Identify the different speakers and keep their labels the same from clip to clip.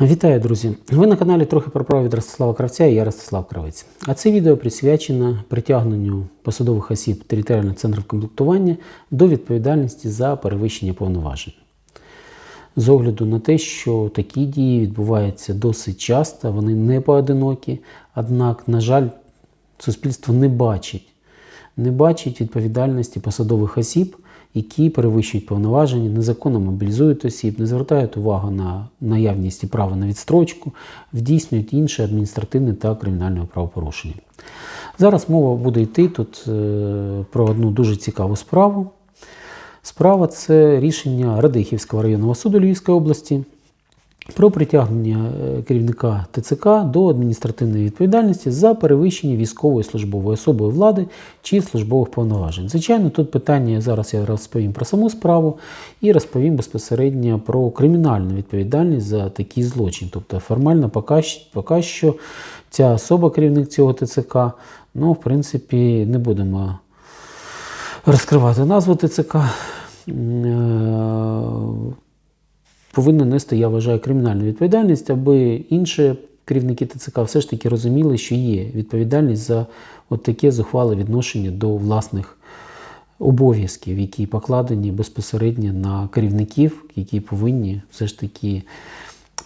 Speaker 1: Вітаю, друзі! Ви на каналі трохи про право від Ростислава Кравця і я Ростислав Кравець. А це відео присвячено притягненню посадових осіб територіальних центрів комплектування до відповідальності за перевищення повноважень. З огляду на те, що такі дії відбуваються досить часто, вони не поодинокі, однак, на жаль, суспільство не бачить, не бачить відповідальності посадових осіб, які перевищують повноваження, незаконно мобілізують осіб, не звертають увагу на наявність і право на відстрочку, вдійснюють інші адміністративні та кримінальні правопорушення. Зараз мова буде йти тут е, про одну дуже цікаву справу. Справа це рішення Радихівського районного суду Львівської області про притягнення е, керівника ТЦК до адміністративної відповідальності за перевищення військової службової особи влади чи службових повноважень. Звичайно, тут питання зараз я розповім про саму справу і розповім безпосередньо про кримінальну відповідальність за такий злочин. Тобто формально поки що ця особа, керівник цього ТЦК, ну, в принципі, не будемо розкривати назву ТЦК. Повинна нести, я вважаю, кримінальну відповідальність, аби інші керівники ТЦК все ж таки розуміли, що є відповідальність за от таке зухвале відношення до власних обов'язків, які покладені безпосередньо на керівників, які повинні все ж таки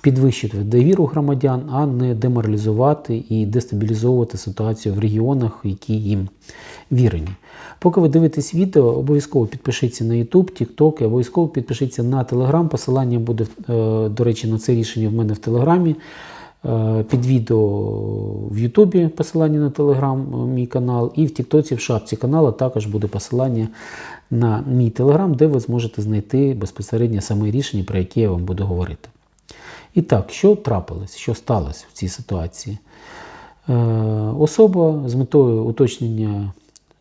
Speaker 1: підвищити довіру громадян, а не деморалізувати і дестабілізовувати ситуацію в регіонах, які їм вірені. Поки ви дивитесь відео, обов'язково підпишіться на YouTube, TikTok обов'язково підпишіться на Telegram. Посилання буде, е, до речі, на це рішення в мене в Телеграмі. Е, Під відео в Ютубі посилання на Телеграм, мій канал, і в Тіктоці в шапці каналу також буде посилання на мій Телеграм, де ви зможете знайти безпосередньо саме рішення, про яке я вам буду говорити. І так, що трапилось, що сталося в цій ситуації? Е, Особа з метою уточнення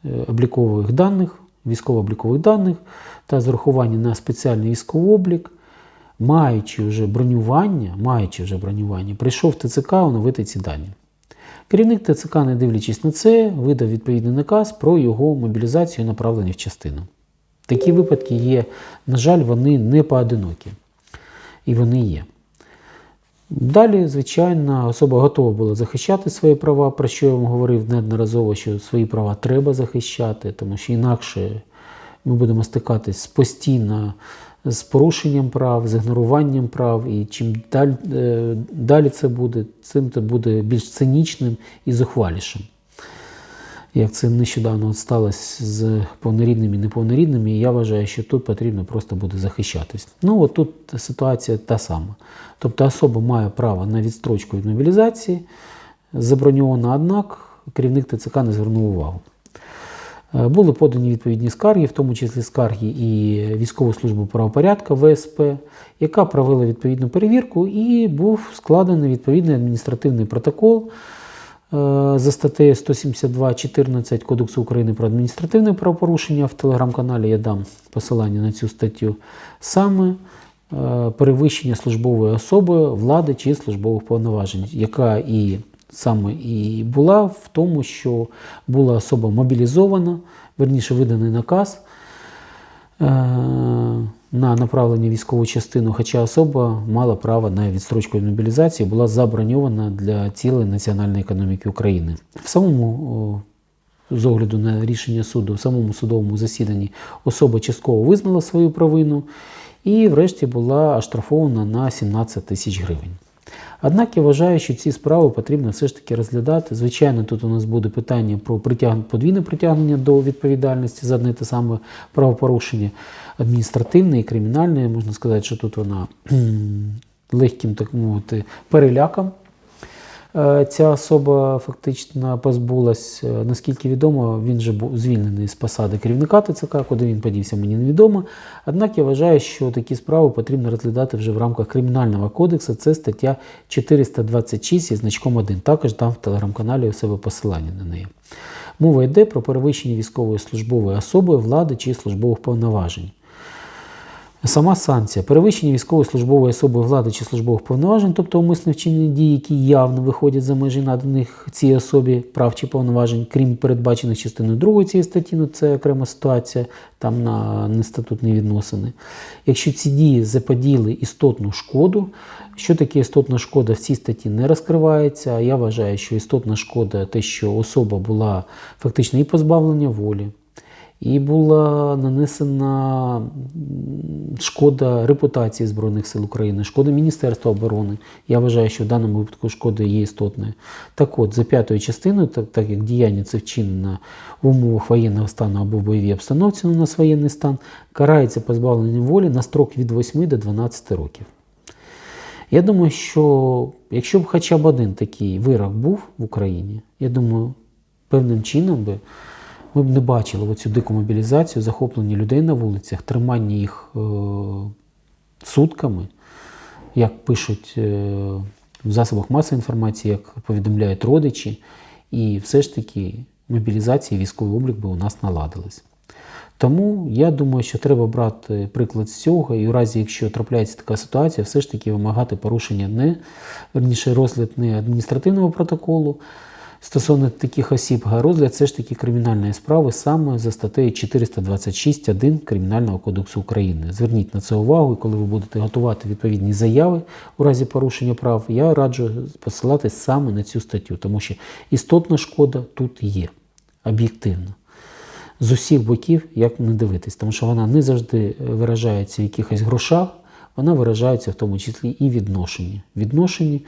Speaker 1: е, облікових даних, військово-облікових даних та з урахування на спеціальний військовий облік, маючи вже бронювання, маючи вже бронювання, прийшов в ТЦК оновити ці дані. Керівник ТЦК, не дивлячись на це, видав відповідний наказ про його мобілізацію направлення в частину. Такі випадки є, на жаль, вони не поодинокі. І вони є. Далі, звичайно, особа готова була захищати свої права, про що я вам говорив неодноразово, що свої права треба захищати, тому що інакше ми будемо стикатись постійно з порушенням прав, з ігноруванням прав, і чим далі, е, далі це буде, цим це буде більш цинічним і зухвалішим. Як це нещодавно сталося з повнорідними і неповнорідними, і я вважаю, що тут потрібно просто буде захищатись. Ну от тут ситуація та сама. Тобто особа має право на відстрочку від мобілізації, заброньована, однак керівник ТЦК не звернув увагу. Е, Були подані відповідні скарги, в тому числі скарги і військову службу правопорядка ВСП, яка провела відповідну перевірку, і був складений відповідний адміністративний протокол за статтею 172.14 Кодексу України про адміністративне правопорушення. В телеграм-каналі я дам посилання на цю статтю. Саме е, перевищення службової особи влади чи службових повноважень, яка і саме і була в тому, що була особа мобілізована, верніше виданий наказ е, на направлення військову частину, хоча особа мала право на відстрочку від мобілізації, була заброньована для цілей національної економіки України. В самому з огляду на рішення суду, в самому судовому засіданні особа частково визнала свою провину і, врешті, була оштрафована на 17 тисяч гривень. Однак я вважаю, що ці справи потрібно все ж таки розглядати. Звичайно, тут у нас буде питання про притяг... подвійне притягнення до відповідальності за одне те саме правопорушення адміністративне і кримінальне. Можна сказати, що тут вона легким, так мовити, переляком. Е, Ця особа фактично позбулась, е, наскільки відомо, він же був звільнений з посади керівника ТЦК, куди він подівся, мені невідомо. Однак я вважаю, що такі справи потрібно розглядати вже в рамках Кримінального кодексу. Це стаття 426 із значком 1. Також дам в телеграм-каналі у себе посилання на неї. Мова йде про перевищення військової службової особи, влади чи службових повноважень. Сама санкція перевищення військовослужбової особи влади чи службових повноважень, тобто умисне вчинені дії, які явно виходять за межі наданих цій особі прав чи повноважень, крім передбачених частиною 2 цієї статті, ну це окрема ситуація, там на нестатутні відносини. Якщо ці дії заподіли істотну шкоду, що таке істотна шкода в цій статті не розкривається. Я вважаю, що істотна шкода те, що особа була фактично і позбавлення волі. І була нанесена шкода репутації Збройних сил України, шкода Міністерства оборони. Я вважаю, що в даному випадку шкода є істотною. Так от, за п'ятою частиною, так, так як діяння це вчинено в умовах воєнного стану або в бойовій обстановці ну, у нас воєнний стан, карається позбавленням волі на строк від 8 до 12 років. Я думаю, що якщо б хоча б один такий вирок був в Україні, я думаю, певним чином би ми б не бачили оцю дику мобілізацію, захоплення людей на вулицях, тримання їх е, сутками, як пишуть е, в засобах масової інформації, як повідомляють родичі, і все ж таки мобілізація військовий облік би у нас наладились. Тому я думаю, що треба брати приклад з цього, і у разі, якщо трапляється така ситуація, все ж таки вимагати порушення не верніше розгляд не адміністративного протоколу стосовно таких осіб, розгляд все ж таки кримінальної справи саме за статтею 426.1 Кримінального кодексу України. Зверніть на це увагу, і коли ви будете готувати відповідні заяви у разі порушення прав, я раджу посилатись саме на цю статтю, тому що істотна шкода тут є об'єктивно з усіх боків, як не дивитись, тому що вона не завжди виражається в якихось грошах, вона виражається в тому числі і відношенні. Відношенні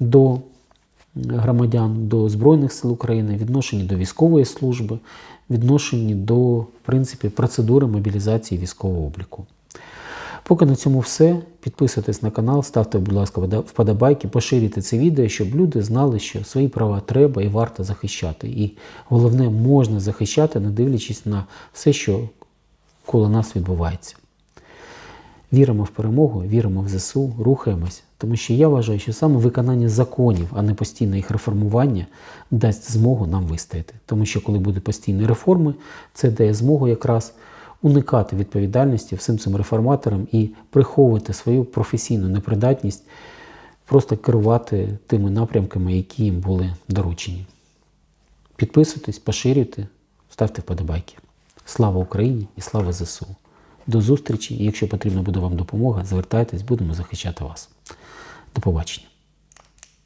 Speaker 1: до громадян, до Збройних сил України, відношенні до військової служби, відношенні до, в принципі, процедури мобілізації військового обліку. Поки на цьому все. Підписуйтесь на канал, ставте, будь ласка, вподобайки, поширюйте це відео, щоб люди знали, що свої права треба і варто захищати. І головне, можна захищати, не дивлячись на все, що коло нас відбувається. Віримо в перемогу, віримо в ЗСУ, рухаємось, тому що я вважаю, що саме виконання законів, а не постійне їх реформування, дасть змогу нам вистояти. Тому що коли буде постійні реформи, це дає змогу якраз уникати відповідальності всім цим реформаторам і приховувати свою професійну непридатність, просто керувати тими напрямками, які їм були доручені. Підписуйтесь, поширюйте, ставте вподобайки. Слава Україні і слава ЗСУ! До зустрічі! Якщо потрібна буде вам допомога, звертайтесь, будемо захищати вас. До побачення.